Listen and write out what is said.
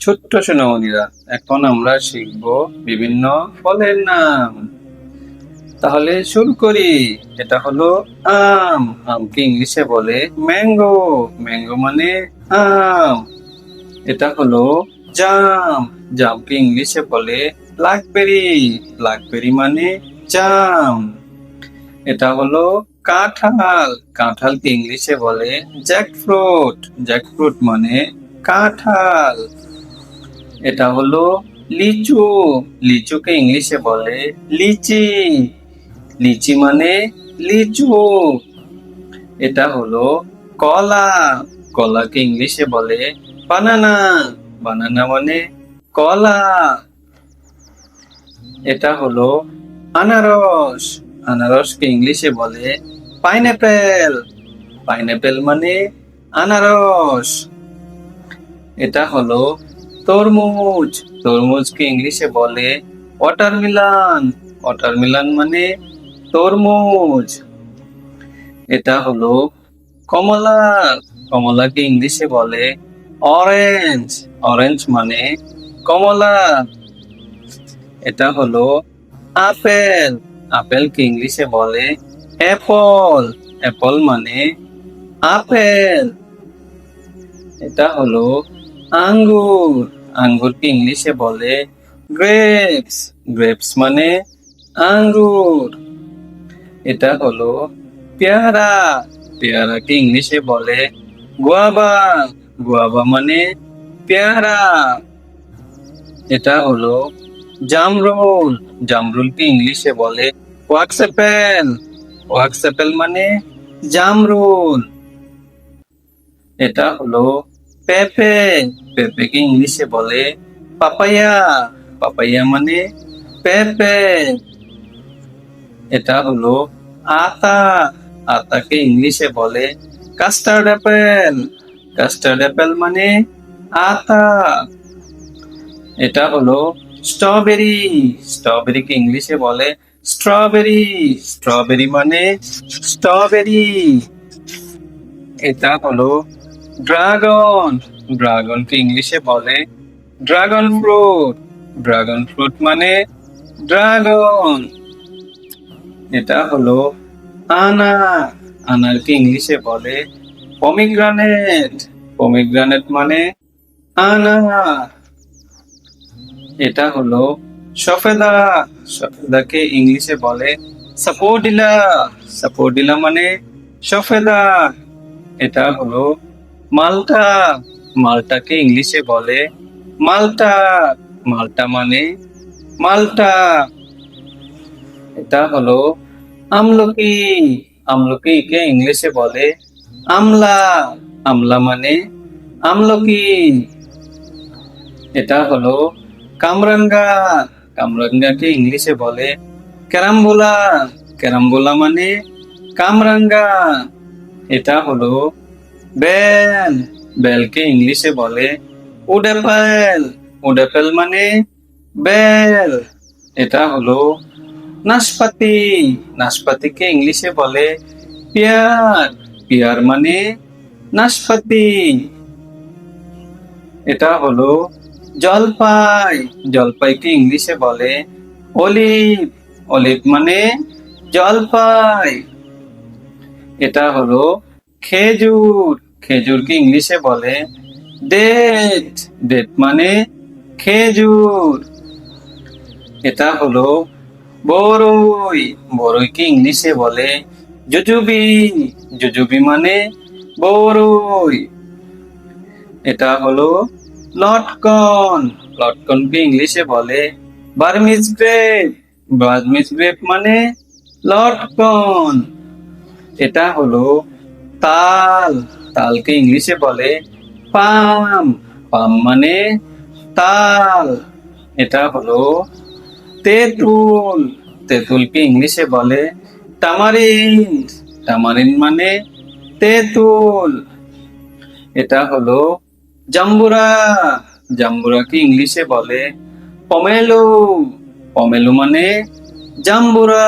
ছোট্ট সোনামণিরা, এখন আমরা শিখব বিভিন্ন ফলের নাম। তাহলে শুরু করি। এটা হলো আম। আমকে ইংলিশে বলে ম্যাঙ্গো। ম্যাঙ্গো মানে আম। এটা হলো জাম। জামকে ইংলিশে বলে ব্ল্যাকবেরি ব্ল্যাকবেরি মানে জাম। এটা হলো কাঁঠাল। কাঁঠালকে ইংলিশে বলে জ্যাকফ্রুট জ্যাকফ্রুট মানে কাঁঠাল। এটা হলো লিচু। লিচুকে ইংলিশে বলে লিচি। লিচি মানে লিচু। এটা হলো কলা। কলাকে ইংলিশে বলে বানানা। বানানা মানে কলা। এটা হলো আনারস। আনারসকে ইংলিশে বলে পাইনাপেল। পাইনাপেল মানে আনারস। এটা হলো তরমুজ। তরমুজকে ইংলিশে বলে ওয়াটারমেলন ওয়াটারমেলন মানে তরমুজ। এটা হলো কমলা। কমলাকে ইংলিশে বলে অরেঞ্জ অরেঞ্জ মানে কমলা। এটা হলো আপেল। আপেলকে ইংলিশে বলে অ্যাপল অ্যাপল মানে আপেল। এটা হলো আঙ্গুর। আঙ্গুরকে ইংলিশে বলে গ্রেপস। গ্রেপস মানে আঙ্গুর। এটা হলো পেয়ারা। পেয়ারাকে ইংলিশে বলে গুয়াবা। গুয়াবা মানে পেয়ারা। এটা হলো জামরুল। জামরুলকে ইংলিশে বলে ওয়াক্স অ্যাপেল। ওয়াক্স অ্যাপেল মানে জামরুল। এটা হলো পেঁপে। পেঁপেকে ইংলিশে বলে পাপায়া পাপাইয়া মানে পেঁপে। এটা হলো আতা। আতাকে ইংলিশে বলে কাস্টার্ড অ্যাপেল কাস্টার্ড অ্যাপেল মানে আতা। এটা হলো স্ট্রবেরি স্ট্রবেরিকে ইংলিশে বলে স্ট্রবেরি স্ট্রবেরি মানে স্ট্রবেরি এটা হলো ড্রাগন ড্রাগনকে ইংলিশে বলে ড্রাগন ফ্রুট। ড্রাগন ফ্রুট মানে ড্রাগন। এটা হলো আনার। আনারকে ইংলিশে বলে পমিগ্রানেট। পমিগ্রানেট মানে আনার। এটা হলো সফেদা। সফেদাকে ইংলিশে বলে সাপোর্ডিলা সাপোর্ডিলা মানে সফেদা। এটা হলো মালটা। মালটাকে ইংলিশে বলে মালটা মালটা মানে মালটা। এটা হলো আমলকি। আমলকিকে ইংলিশে বলে আমলা। আমলা মানে আমলকি। এটা হলো কামরাঙ্গা। কামরাঙ্গাকে ইংলিশে বলে ক্যারাম্বোলা। ক্যারাম্বোলা মানে কামরাঙ্গা। এটা হলো বেল বেলকে ইংলিশে বলে উড অ্যাপেল মানে বেল। এটা হলো নাশপাতি। নাশপাতিকে ইংলিশে বলে পিয়ার। পিয়ার মানে নাশপাতি। এটা হলো জলপাই। জলপাইকে ইংলিশে বলে অলিভ। অলিভ মানে জলপাই। এটা হলো খেজুর। খেজুরকে ইংলিশে বলে ডেট। ডেট মানে খেজুর। এটা হলো বড়ই বড়ইকে ইংলিশে বলে জুজুবি। জুজুবি মানে বড়ই এটা হলো লটকন। লটকনকে ইংলিশে বলে বার্মিজ গ্রেপ। বার্মিজ গ্রেপ মানে লটকন। এটা হলো তাল। তালকে ইংলিশে বলে পাম। পাম মানে তাল। এটা হলো তেঁতুল। তেঁতুলকে ইংলিশে বলে টামারিন টামারিন মানে তেঁতুল। এটা হলো জাম্বুরা। জাম্বুরাকে ইংলিশে বলে পমেলু। পমেলু মানে জাম্বুরা।